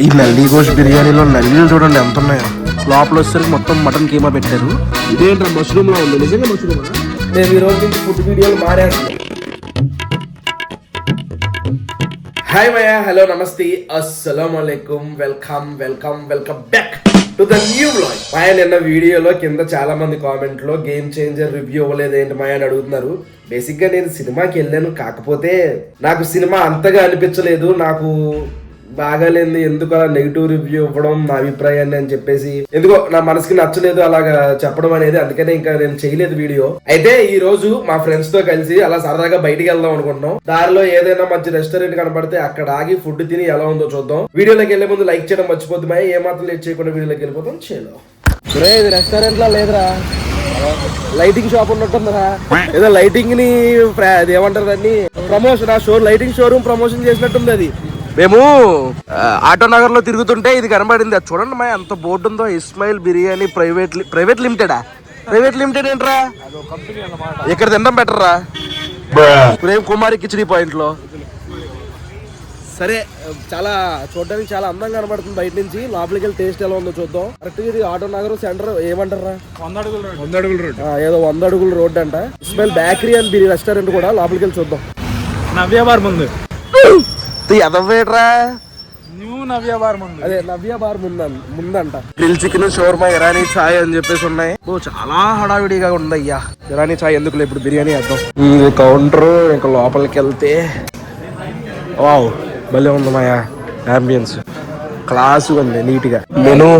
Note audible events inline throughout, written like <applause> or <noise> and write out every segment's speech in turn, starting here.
ఈ నల్లి గోష్ బిర్యానీలో నల్లీలు చూడండి ఎంత ఉన్నాయో. లోపల వచ్చేసరికి మొత్తం మటన్ కీమా పెట్టారు. ఇదేంట్రా మష్రూమ్లో ఉంది? నిజంగా మష్రూమ్? మేము ఈ రోజు నుంచి ఫుడ్ వీడియోలు మారేస్తున్నాం హాయ్ మయా హలో నమస్తే. అస్సలం అలైకుం. Welcome welcome welcome back to the new blog. మాయ నిన్న వీడియోలో కింద చాలా మంది కామెంట్లో గేమ్ చేంజర్ రివ్యూ ఇవ్వలేదు ఏంటి మాయ అని అడుగుతున్నారు. బేసిక్గా నేను సినిమాకి వెళ్ళాను కాకపోతే నాకు సినిమా అంతగా అనిపించలేదు. నాకు బాగాలేంది ఎందుకు అలా నెగిటివ్ రివ్యూ ఇవ్వడం నా అభిప్రాయాన్ని అని చెప్పేసి ఎందుకో నా మనసుకి నచ్చలేదు అలాగా చెప్పడం అనేది. అందుకనే ఇంకా నేను చేయలేదు వీడియో. అయితే ఈ రోజు మా ఫ్రెండ్స్తో కలిసి అలా సరదాగా బయటికి వెళ్దాం అనుకుంటున్నాం. దారిలో ఏదైనా మంచి రెస్టారెంట్ కనపడితే అక్కడ ఆగి ఫుడ్ తిని ఎలా ఉందో చూద్దాం. వీడియోలోకి వెళ్ళే ముందు లైక్ చేయడం మర్చిపోద్దు ఏ మాత్రం లేట్ చేయకుండా వీడియోలోకి వెళ్ళిపోతాం. చేయలో ఇది రెస్టారెంట్లో లేదురా. లైటింగ్ షాప్ ఉన్నట్టుందిరా. ఏదో లైటింగ్ని ఏమంటారు దాన్ని? ప్రమోషన్ ఆ షో లైటింగ్ షోరూమ్ ప్రమోషన్ చేసినట్టుంది అది. మేము ఆటో నగర్లో తిరుగుతుంటే ఇది కనబడింది. అది చూడండి మా ఎంత బోర్డు ఉందో. ఇస్మాయిల్ బిర్యానీ ప్రైవేట్ లి- ప్రైవేట్ లిమిటెడా? ప్రైవేట్ లిమిటెడ్ ఏంట్రా? ఇక్కడ తినడం బెటర్ రా ప్రేమ్ కుమారి కిచడీ పాయింట్లో సరే చాలా చూడడానికి చాలా అందంగా కనబడుతుంది బయట నుంచి. లోపలికి వెళ్ళి టేస్ట్ ఎలా ఉందో చూద్దాం. కరెక్ట్ ఇది ఆటో నగర్ సెంటర్ ఏమంటారా? వంద అడుగుల రోడ్డు. ఆ, ఏదో వంద అడుగుల రోడ్ అంట. Ismail bakery and biryani restaurant కూడా లోపలికి వెళ్ళి చూద్దాం. నవ్య బార్ ముందు. ఎదవేట్రా న్యూ నవ్య బార్ ముందు. అదే నవ్య బార్ ముందం ముందంట. Grill chicken shawarma Irani chai అని చెప్పేసి ఉన్నాయి. ఓ చాలా హడావిడిగా ఉంది అయ్యా ఇరానీ ఛాయ్ ఎందుకు ఇప్పుడు బిర్యానీ వేద్దాం. ఇది కౌంటర్ ఇంకా లోపలికి వెళ్తే వావ్ భలే ఉంది మాయా అంబియన్స్ క్లాస్ ఉంది నీట్గా మెను.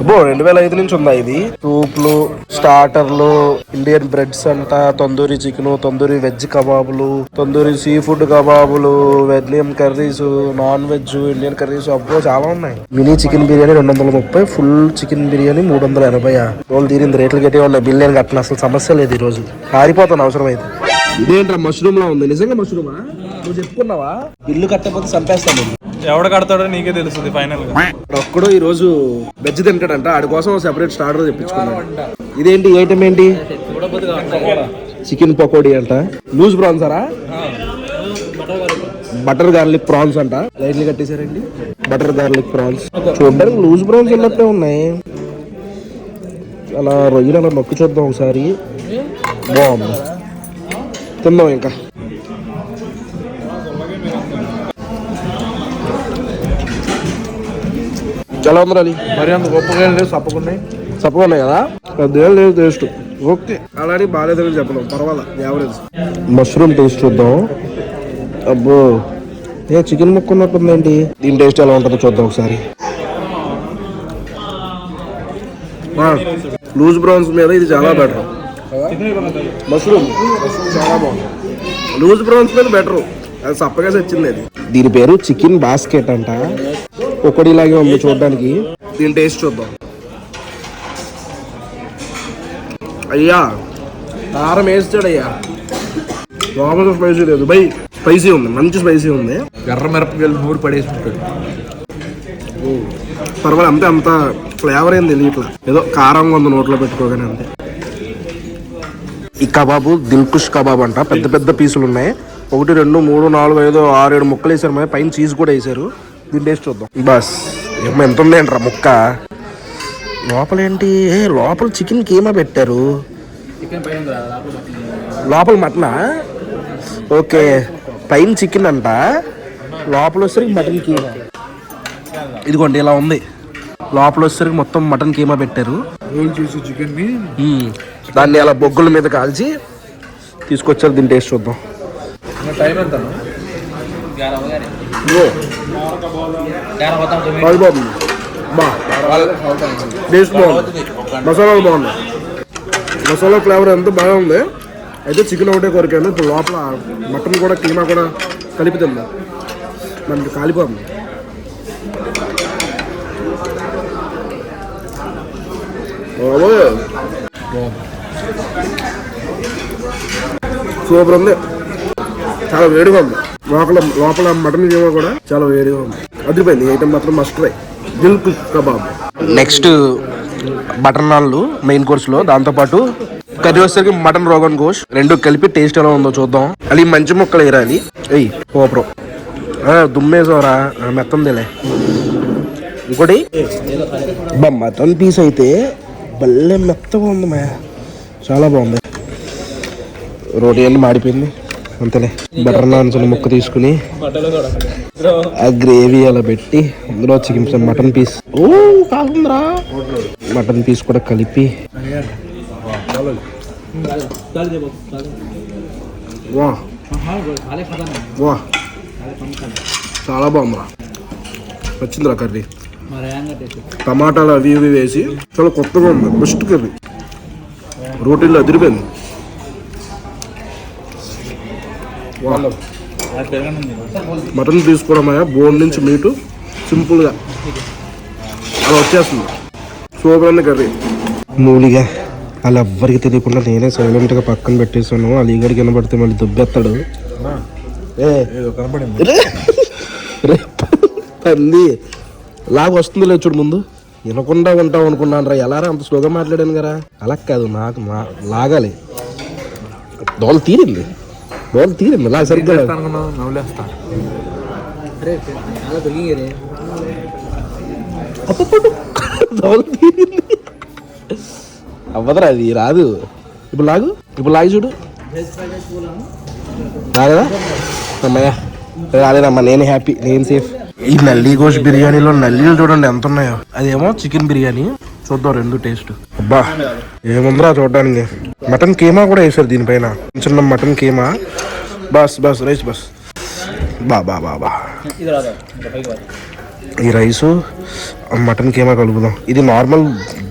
అబ్బో రెండు వేల ఐదు నుంచి ఉందా ఇది? సూప్లు స్టార్టర్లు ఇండియన్ బ్రెడ్స్ అంట తందూరి చికెన్ తందూరి వెజ్ కబాబులు తందూరి సీ ఫుడ్ కబాబులు వెజ్లియం curries non veg Indian curries అబ్బో చాలా ఉన్నాయి. మినీ చికెన్ బిర్యానీ రెండు వందల ముప్పై ఫుల్ చికెన్ బిర్యానీ మూడు వందల ఎనభై రోజులు తీరింది రేట్లు గట్టిగా ఉన్నాయి బిల్ ఏం కట్టిన అసలు సమస్య లేదు ఈ రోజు పారిపోతాను అవసరం అయితే ఇదేంట్రా మష్రూమ్ లా ఉంది? నిజంగా మష్రూమా నువ్వు చెప్పుకున్నావా? బిల్లు కట్టకపోతే చంపేస్తాను ఎవడ కడతాడో నీకే తెలుస్తుంది ఫైనల్గా. ఒక్కడు ఈ రోజు వెజ్ తింటాడంట ఆడి కోసం సెపరేట్ స్టార్టర్ తెప్పించుకున్నాడు. ఇదేంటి ఐటమ్ ఏంటి? చికెన్ పకోడీ అంట. లూజ్ ప్రాన్స్ అరా? Butter garlic. ప్రాన్స్ అంట. లైట్లు కట్టేశారండి. బటర్ గార్లిక్ ప్రాన్స్ చూడడానికి లూజ్ ప్రాన్స్ ఉన్నట్టే ఉన్నాయి. అలా రొయ్యలు అలా నొక్కి చూద్దాం ఒకసారి. బాగుంది. తిందాం ఇంకా. చాలా ఉంది అది మరి అంత గొప్పగా లేదు చప్పగా ఉన్నాయి కదా? పెద్దగా లేదు టేస్ట్ ఓకే. అలానే బాగాలేదని చెప్పడం పర్వాలా యావరేజ్ మష్రూమ్ టేస్ట్ చూద్దాం. అబ్బో. ఏ చికెన్ ముక్క ఉన్నట్టుందేంటి దీని టేస్ట్ ఎలా ఉంటుందో చూద్దాం ఒకసారి. లూజ్ బ్రౌన్స్ మీద ఇది చాలా బెటర్ మష్రూమ్. చాలా బాగుంది. లూజ్ బ్రౌన్స్ మీద బెటర్ అది సప్పగా వచ్చింది అది. దీని పేరు చికెన్ బాస్కెట్ అంట. ఒకటిలాగే ఉంది చూడడానికి. దీని టేస్ట్ చూద్దాం. అయ్యా కారం వేస్తాడు అయ్యా లోపల స్పైసీ లేదు. బై స్పైసీ ఉంది మంచి స్పైసీ ఉంది. ఎర్ర మిరపకాయలు నూరు పడేసి ఉంటాడు పర్వాలేదు అంతే అంత ఫ్లేవర్ ఏం తెలియట్లా ఏదో కారంగా ఉంది నోట్లో పెట్టుకోగానే అంతే. ఈ కబాబు దిల్కుష్ కబాబ్ అంట. పెద్ద పెద్ద పీసులు ఉన్నాయి. ఒకటి రెండు మూడు నాలుగు ఐదు ఆరు ఏడు ముక్కలు వేసారు మరి పైన చీజ్ కూడా వేసారు దీని టేస్ట్ చూద్దాం. బస్. ఏమో ఎంత ఉంది అంటారా ముక్క? లోపల ఏంటి ఏ లోపల చికెన్ కీమా పెట్టారు. లోపల మటనా? ఓకే. పైన చికెన్ అంట. లోపల వచ్చేసరికి మటన్ కీమా. ఇదిగోండి ఇలా ఉంది. లోపల వచ్చేసరికి మొత్తం మటన్ కీమా పెట్టారు. చికెన్. దాన్ని అలా బొగ్గుల మీద కాల్చి తీసుకొచ్చారు. దీని టేస్ట్ చూద్దాం. టైం ఎంత బాగుంది టేస్ట్ బాగుంది. మసాలాలు బాగున్నాయి మసాలా ఫ్లేవర్ ఎంత బాగుంది అయితే చికెన్ ఒకటే కొరికాను. ఇప్పుడు లోపల మటన్ కూడా కీమా కూడా కలిపి తిందా. మనకి కాలిపోతుంది. సూపర్ ఉంది. చాలా వేడిగా ఉంది. లోపల లోపల మటన్ కీమా కూడా చాలా వేడిగా ఉంది. అదిపోయింది ఐటమ్ మాత్రం must try Dil Khush kebab next butter నాన్లు main కోర్స్లో. దాంతో పాటు కర్రీ వచ్చేసరికి మటన్ రోగన్ గోష్ రెండు కలిపి టేస్ట్ ఎలా ఉందో చూద్దాం. అది మంచి ముక్కలు వేరాలి ఎయ్ పోప్రో దుమ్మేసావరా మెత్తందిలే. ఇంకోటి? మటన్ పీస్ అయితే భలే మెత్తగా ఉంది మా చాలా బాగుంది. రోటీ అన్ని మాడిపోయింది. అంతలే. బటర్ నాన్స్ అని ముక్క తీసుకుని ఆ గ్రేవీ అలా పెట్టి అందులో చికెన్ మటన్ పీస్ ఓ కాకుందరా. మటన్ పీస్ కూడా కలిపి. వా. వా. చాలా బాగుందిరా. వచ్చిందిరా కర్రీ. టమాటాలు అవి ఇవి వేసి చాలా కొత్తగా ఉంది బెస్ట్ కర్రీ. రోటీల్లో అదిరిపోయింది వా. మటన్ తీసుకోవడమయ్యా బోన్ నుంచి మీటు సింపుల్గా అలా వచ్చేస్తుంది. సూపర్ అన్న కర్రీ. మూలిగా అలా ఎవ్వరికి తెలియకుండా నేనే సైలెంట్గా పక్కన పెట్టేశాను. అలీగడికి వినబడితే మళ్ళీ దుబ్బెత్తాడు పంది లాగ వస్తుంది లేదు చూడు ముందు. వినకుండా ఉంటాం అనుకున్నాను రా. ఎలా రా? అంత స్లోగా మాట్లాడాను కదా. అలా కాదు నాకు మా లాగాలి. దోల తీరింది. దోల తీరింది లాగ సరిగ్గా అవ్వదురా అది రాదు ఇప్పుడు లాగు ఇప్పుడు లాగి చూడు రాలేదా అమ్మయ్యా రాలేదమ్మా నేను హ్యాపీ నేను సేఫ్ ఈ నల్లి గోష్ బిర్యానీలో నల్లీలు చూడండి ఎంత ఉన్నాయో అదేమో చికెన్ బిర్యానీ చూద్దాం రెండు టేస్ట్ అబ్బా ఏముందిరా చూడడానికి? మటన్ కీమా కూడా వేసారు దీనిపైన. చిన్న మటన్ కీమా. బస్ బస్ రైస్ బస్ బా బా బా బా ఈ రైసు మటన్ కీమా కలుపుదాం. ఇది నార్మల్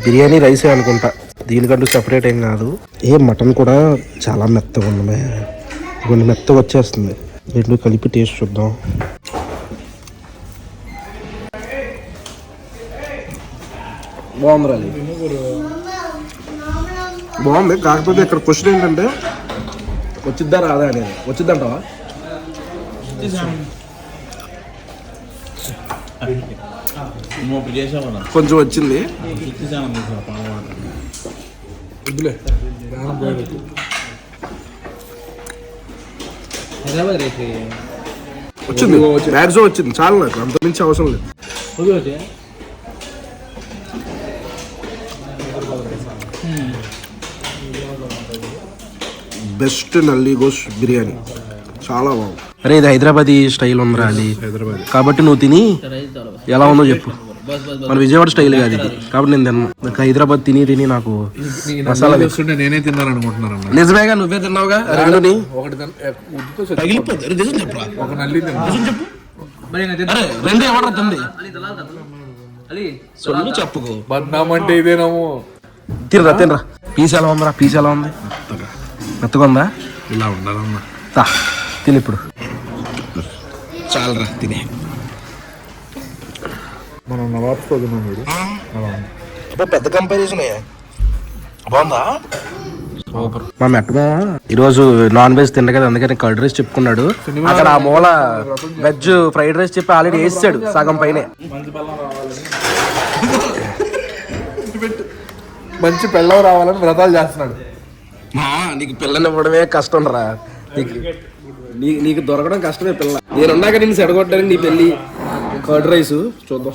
బిర్యానీ రైసే అనుకుంటా. దీనికంటూ సెపరేట్ ఏం కాదు. ఏ మటన్ కూడా చాలా మెత్తగా ఉన్నమే కొన్ని మెత్తగా వచ్చేస్తుంది. రెండు కలిపి టేస్ట్ చూద్దాం. బాగుంది రాలి బాగుంది. కాకపోతే ఇక్కడ క్వశ్చన్ ఏంటంటే వచ్చిద్దా రాదా అనేది. వచ్చిద్దంటావా? కొంచెం వచ్చింది. వచ్చింది. మ్యాక్సిమం వచ్చింది. చాలా నాకు అంత మించి అవసరం లేదు. బెస్ట్ నల్లి గోష్ బిర్యానీ. చాలా బాగుంది. అరే ఇది హైదరాబాదీ స్టైల్ ఉందిరా అది. హైదరాబాద్. కాబట్టి నువ్వు తిని ఎలా ఉందో చెప్పు. మన విజయవాడ స్టైల్ కాదు ఇది. కాబట్టి నేను తిన్నాను నాకు హైదరాబాద్ తిని తిని నాకు మసాలా వస్తుంటే నేనే తిన్నాను అనుకుంటున్నాను నిజమేగా నువ్వే తిన్నావుగా? రెండుని రెండు ఎవరు తింది అలీ సొల్లు చెప్పుకో. బద్నాం అంటే ఇదేనాము తినరా తినరా. పీస్ ఎలా ఉందిరా? పీస్ ఎలా ఉంది? మెత్తగా ఉందా ఇలా ఉండాలమ్మా. తా తిని ఇప్పుడు. చాలరా తినే. మనం నవాబ్ చదువున్నాం వీడు. పెద్ద కంపారిజన్ బాగుందా? సూపర్. మా మెట్టమా ఈరోజు నాన్ వెజ్ తిండ కదా అందుకని కర్డ్ రైస్ చెప్పుకున్నాడు. అక్కడ ఆ మూల వెజ్ ఫ్రైడ్ రైస్ చెప్పి ఆల్రెడీ వేసాడు సగం పైనే. <laughs> మంచి పెళ్ళం రావాలని వ్రతాలు చేస్తున్నాడు. నీకు పిల్లని ఇవ్వడమే కష్టం రా నీకు నీ- నీకు దొరకడం కష్టమే పిల్ల. నేను ఉన్నాక నేను సెడగొట్టడానికి నీ పెళ్ళి కర్డ్ రైస్. చూద్దాం.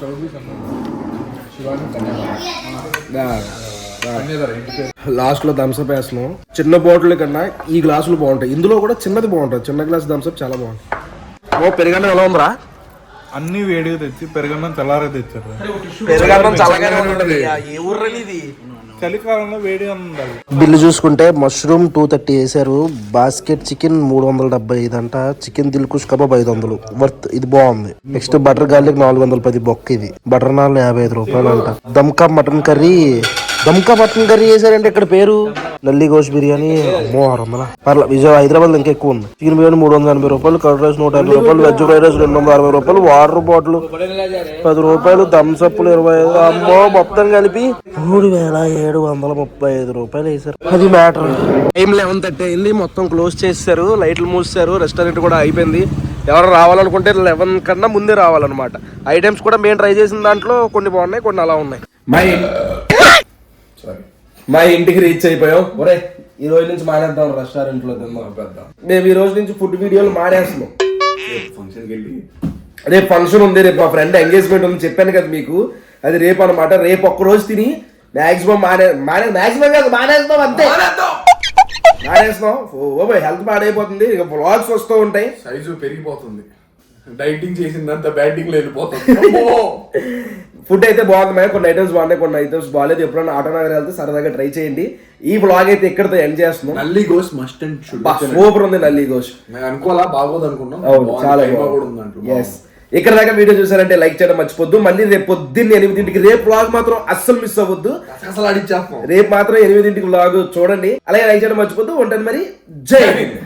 లాస్ట్లో థమ్స్అప్ వేస్తున్నాం. చిన్న బాటిల్ కన్నా ఈ గ్లాసులు బాగుంటాయి. ఇందులో కూడా చిన్నది బాగుంటుంది. చిన్న గ్లాస్ థమ్స్అప్ చాలా బాగుంటుంది. ఓ పెరుగన్నం ఎలా ఉందిరా? అన్ని వేడిగా తెచ్చి పెరగన్నం తెల్లారే తెచ్చారు. పెరుగన్నం చల్లగానే ఉంటుంది. ఏ ఊర్రా ఇది చలికాలంలో వేడి ఉండాలి. బిల్లు చూసుకుంటే మష్రూమ్ టూ థర్టీ వేసారు బాస్కెట్ చికెన్ మూడు వందల డెబ్బై ఐదు అంట. చికెన్ దిల్ కుష్ కబాబ్ ఐదు వందలు. వర్త్ ఇది బాగుంది. నెక్స్ట్ బటర్ గార్లిక్ నాలుగు వందల పది బొక్క ఇది. బటర్ నాన్ యాభై ఐదు రూపాయలు అంట Dhamaka mutton curry Dhamaka mutton curry చేశారంటే ఇక్కడ పేరు? నల్లి గోష్ బిర్యానీ. అమ్మో ఆరు వందల. పర్లేదు విజయవాడ హైదరాబాద్ ఇంకా ఎక్కువ ఉంది. చికెన్ బిర్యానీ మూడు వందల ఎనభై రూపాయలు కర్డ్ రైస్ నూట యాభై రూపాయలు వెజ్ ఫ్రైడ్ రైస్ రెండు వందల అరవై రూపాయలు వాటర్ బాటిల్ పది రూపాయలు థమ్స్ అప్లు ఇరవై ఐదు. అమ్మో మొత్తం కలిపి మూడు వేల ఏడు వందల ముప్పై ఐదు రూపాయలు వేసారు అది మ్యాటర్. టైం లెవెన్ థర్టీ అయింది. మొత్తం క్లోజ్ చేశారు లైట్లు మూసారు రెస్టారెంట్ కూడా అయిపోయింది. ఎవరు రావాలనుకుంటే లెవెన్ కన్నా ముందే రావాలన్నమాట. ఐటమ్స్ కూడా మేము ట్రై చేసిన దాంట్లో కొన్ని బాగున్నాయి కొన్ని అలా ఉన్నాయి. మా ఇంటికి రీచ్ అయిపోయాం ఒరే ఈ రోజు నుంచి మానేద్దాం రెస్టారెంట్లో తిందాం. మేము ఈ రోజు నుంచి ఫుడ్ వీడియోలు మానేస్తున్నాం. ఫంక్షన్కి వెళ్ళి. రేపు ఫంక్షన్ ఉంది రేపు మా ఫ్రెండ్ ఎంగేజ్మెంట్ ఉంది చెప్పాను కదా మీకు. అది రేపు అనమాట రేపు ఒక్క రోజు తిని మాక్సిమం మానే మానే మాక్సిమం కాదు మానేస్తాం అంతే. మానేస్తాం ఓ హెల్త్ పాడైపోతుంది ఇక బ్లాగ్స్ వస్తూ ఉంటాయి. సైజు పెరిగిపోతుంది. డైటింగ్ చేసిందంత బ్యాటింగ్లో <laughs> ఫుడ్ అయితే బాగుంది మేడం. కొన్ని ఐటమ్స్ బాగున్నాయి కొన్ని ఐటమ్స్ బాగాలేదు. ఎప్పుడైనా ఆటో నగర్ వెళ్తే సరదాగా ట్రై చేయండి. ఈ బ్లాగ్ అయితే ఇక్కడితో ఎండ్ చేస్తున్నాం. Nalli gosht must and should super ఉంది నల్లి మేము అనుకోవాలా? బాగోదు అనుకున్నాం. చాలా ఎస్ ఇక్కడ దాకా వీడియో చూసారంటే లైక్ చేయడం మర్చిపోద్దు. మళ్ళీ రేపు పొద్దున్న ఎనిమిదింటికి రేపు బ్లాగ్ మాత్రం అస్సలు మిస్ అవ్వద్దు. అసలు అడిచేస్తాం రేపు మాత్రం ఎనిమిదింటికి బ్లాగ్ చూడండి. అలాగే లైక్ చేయడం మర్చిపోద్దు. ఉంటాను మరి. జై హింద్.